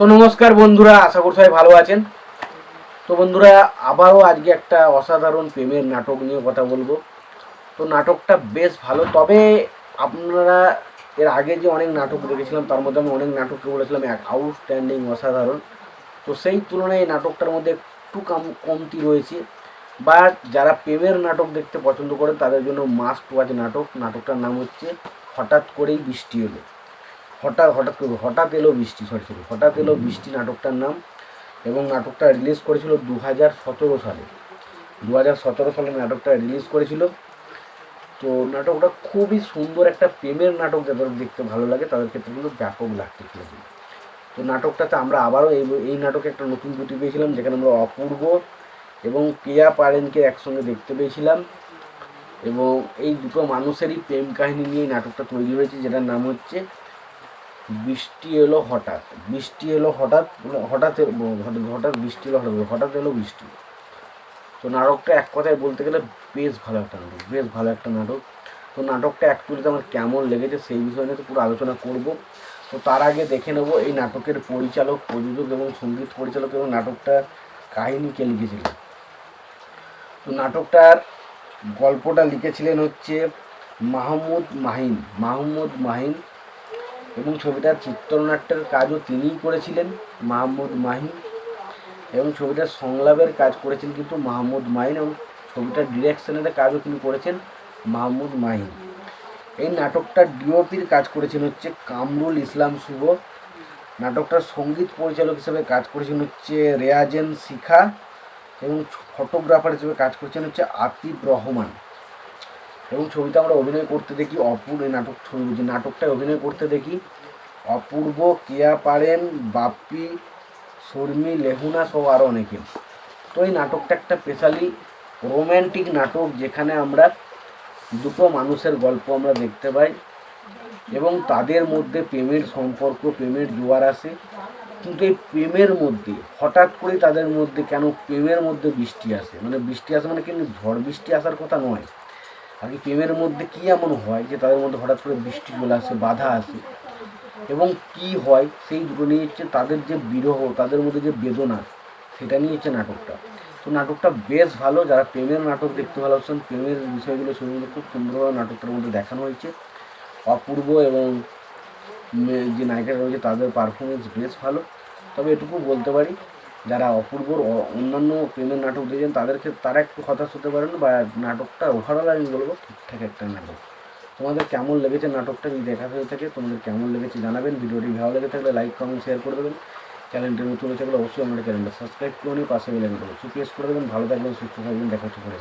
তো নমস্কার বন্ধুরা, আশা করি সবাই ভালো আছেন। তো বন্ধুরা, আবারও আজকে একটা অসাধারণ প্রেমের নাটক নিয়ে কথা বলব। তো নাটকটা বেশ ভালো, তবে আপনারা এর আগে যে অনেক নাটক দেখেছিলাম, তার মধ্যে আমি অনেক নাটককে বলেছিলাম, এক আউটস্ট্যান্ডিং অসাধারণ। তো সেই তুলনায় এই নাটকটার মধ্যে একটু কম, কমতি রয়েছে। বা যারা প্রেমের নাটক দেখতে পছন্দ করেন তাদের জন্য মাস্ট ওয়াচ নাটক। নাটকটার নাম হচ্ছে, হঠাৎ করেই বৃষ্টি এলো। হঠাৎ হঠাৎ করে হঠাৎ এলো বৃষ্টি সরি সরি হঠাৎ এলো বৃষ্টি নাটকটার নাম এবং নাটকটা রিলিজ করেছিল দু হাজার সতেরো সালে। দু হাজার সতেরো সালে নাটকটা রিলিজ করেছিল। তো নাটকটা খুবই সুন্দর একটা প্রেমের নাটক যাদের দেখতে ভালো লাগে তাদের ক্ষেত্রে কিন্তু ব্যাপক লাগতে চলেছে তো নাটকটাতে আমরা আবারও এই এই নাটকে একটা নতুন জুটি পেয়েছিলাম যেখানে আমরা অপূর্ব এবং প্রিয়া পারেনকে একসঙ্গে দেখতে পেয়েছিলাম এবং এই দুটো মানুষেরই প্রেম কাহিনী নিয়ে নাটকটা তৈরি হয়েছে যেটার নাম হচ্ছে বৃষ্টি এলো হঠাৎ, বৃষ্টি এলো হঠাৎ মানে হঠাৎ হঠাৎ বৃষ্টি এলো, হঠাৎ হঠাৎ এলো বৃষ্টি। তো নাটকটা এক কথায় বলতে গেলে বেশ ভালো একটা নাটক, বেশ ভালো একটা নাটক। তো নাটকটা অ্যাকচুয়ালিতে আমার কেমন লেগেছে সেই বিষয় নিয়ে তো পুরো আলোচনা করব। তো তার আগে দেখে নেব এই নাটকের পরিচালক, প্রযোজক এবং সংগীত পরিচালক এবং নাটকটা কাহিনী কে লিখেছিলেন তো নাটকটার গল্পটা লিখেছিলেন হচ্ছে মাহমুদ মাহিন মাহমুদ মাহিন এবং ছবিটার চিত্রনাট্যের কাজও তিনিই করেছিলেন, মাহমুদ মাহিন। এবং ছবিটার সংলাপের কাজ করেছেন কিন্তু মাহমুদ মাহিন এবং ছবিটার ডিরেকশনের কাজও তিনি করেছেন মাহমুদ মাহিন। এই নাটকটার ডিওপির কাজ করেছেন হচ্ছে কামরুল ইসলাম শুভ। নাটকটার সংগীত পরিচালক হিসেবে কাজ করেছেন হচ্ছে রেয়াজেন শিখা এবং ফটোগ্রাফার হিসেবে কাজ করেছেন হচ্ছে আতিফ রহমান। এবং ছবিতে আমরা অভিনয় করতে দেখি অপূর্ব নাটক, ছবি যে নাটকটায় অভিনয় করতে দেখি অপূর্ব, কেয়া পারেন, বাপ্পি, শর্মি, লেহুনা সহ আরও অনেকে। তো এই নাটকটা একটা স্পেশালি রোম্যান্টিক নাটক যেখানে আমরা দুটো মানুষের গল্প আমরা দেখতে পাই এবং তাদের মধ্যে প্রেমের সম্পর্ক, প্রেমের জোয়ার আসে। কিন্তু এই প্রেমের মধ্যে, হঠাৎ করে তাদের মধ্যে কেন প্রেমের মধ্যে বৃষ্টি আসে? মানে বৃষ্টি আসে মানে কিন্তু ঝড় বৃষ্টি আসার কথা নয়। কি প্রেমের মধ্যে কী এমন হয় যে তাদের মধ্যে হঠাৎ করে বৃষ্টি চলে আসে, বাধা আসে? এবং কি হয় সেই দুটো নিয়ে হচ্ছে তাদের যে বিরহ, তাদের মধ্যে যে বেদনা, সেটা নিয়ে হচ্ছে নাটকটা। তো নাটকটা বেশ ভালো, যারা প্রেমের নাটক দেখতে ভালোবাসেন, প্রেমের বিষয়গুলো ছবিগুলো খুব সুন্দরভাবে নাটকটার মধ্যে দেখানো হয়েছে। অপূর্ব এবং যে নায়িকারা রয়েছে, তাদের পারফরমেন্স বেশ ভালো। তবে এটুকু বলতে পারি যারা অপূর্বর অন্যান্য প্রেমের নাটক দিয়েছেন তাদেরকে তারা একটু হতাশ হতে পারেন বা নাটকটা ওভারঅল আমি বলব ঠিকঠাক একটা নাটক। তোমাদের কেমন লেগেছে নাটকটা যদি দেখা হয়ে থাকে, তোমাদের কেমন লেগেছে জানাবেন। ভিডিওটি ভালো লেগে থাকলে লাইক কমেন্ট শেয়ার করে দেবেন। চ্যানেলটি নতুন হয়ে থাকলে অবশ্যই আমাদের চ্যানেলটা সাবস্ক্রাইব করে নিয়ে পাশে বেলে অবশ্যই সুপ্রেস করে দেবেন। ভালো থাকবেন, সুস্থ থাকবেন, দেখা হচ্ছে পরে